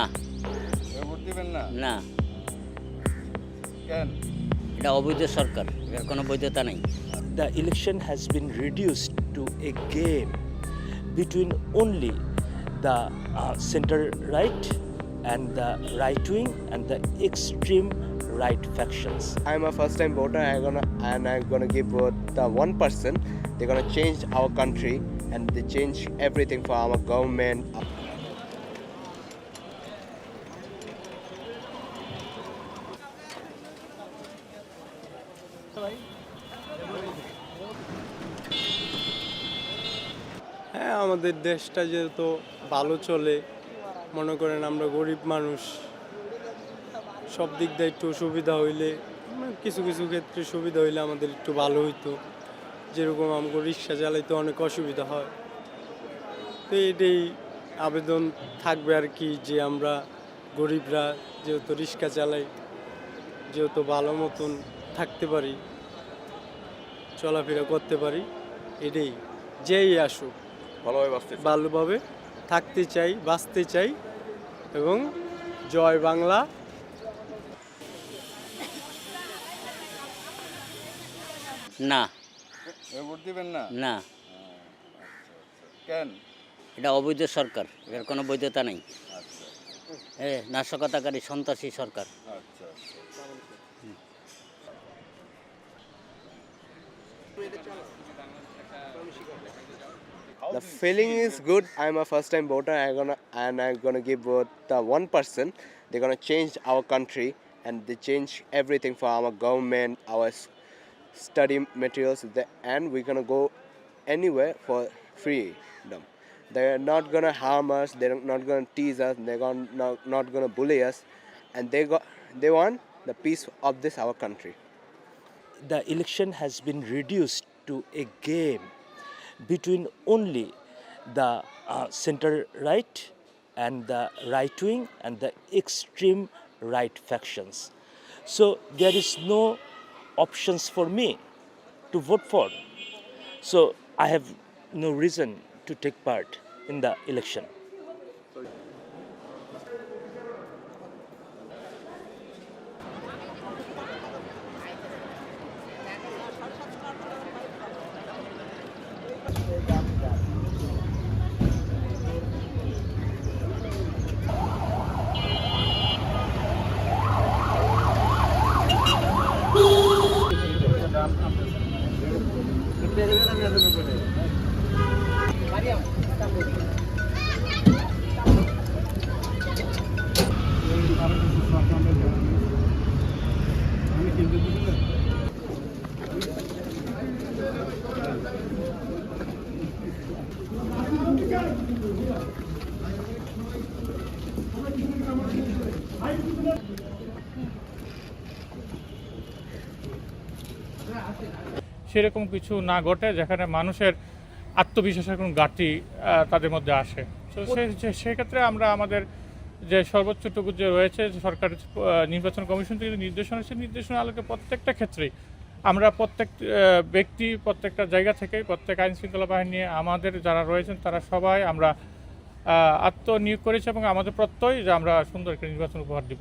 না এবার ভোট দিবেন না না কেন এটা অবৈধ সরকার এর কোনো বৈধতা নেই the election has been reduced to a game between only the uh, center right and the right wing and the extreme right factions. I'm a first time voter I'm gonna, and I'm going to give vote the one person. They're going to change our country and they change everything for our government. হ্যাঁ আমাদের দেশটা যেহেতু ভালো চলে, মনে করেন আমরা গরিব মানুষ, সব দিক দিয়ে একটু সুবিধা হইলে মানে কিছু কিছু ক্ষেত্রে সুবিধা হইলে আমাদের একটু ভালো হইতো। যেরকম আমাকে রিক্সা চালাইতে অনেক অসুবিধা হয়। তো এটাই আবেদন থাকবে আর কি যে আমরা গরিবরা যেহেতু রিক্সা চালাই, যেহেতু ভালো মতন থাকতে পারি চলাফেরা করতে পারি এটাই। যেই আসুক ভালোভাবে বাঁচতে ভালোভাবে থাকতে চাই বাঁচতে চাই এবং জয় বাংলা। না। এবার ভোট দিবেন না? না। কেন? এটা অবৈধ সরকার এর কোনো বৈধতা নেই। আচ্ছা। এ নাশকতাকারী সন্ত্রাসী সরকার। আচ্ছা আচ্ছা। The feeling is good. I'm a first time voter I'm gonna, and I'm going to give vote the one person. They're going to change our country and they change everything for our government, our study materials, and we're going to go anywhere for freedom. They're not going to harm us, they're not going to tease us, they're gonna, not, not going to bully us, and they, got, they want the peace of this our country. The election has been reduced to a game between only the uh, center right and the right wing and the extreme right factions. So there is no options for me to vote for. So I have no reason to take part in the election. Gracias. সেরকম কিছু না ঘটে যেখানে মানুষের আত্মবিশ্বাসের কোনো ঘাটতি তাদের মধ্যে আসে। তো সেক্ষেত্রে আমরা আমাদের যে সর্বোচ্চটুকু যে রয়েছে যে সরকারের নির্বাচন কমিশন থেকে নির্দেশনা সেই নির্দেশনা আলোকে প্রত্যেকটা ক্ষেত্রেই আমরা প্রত্যেক ব্যক্তি প্রত্যেকটা জায়গা থেকে প্রত্যেক আইন শৃঙ্খলা বাহিনী আমাদের যারা রয়েছেন তারা সবাই আমরা আত্মনিয়োগ করেছি এবং আমাদের প্রত্যয় যে আমরা সুন্দর একটা নির্বাচন উপহার দিব।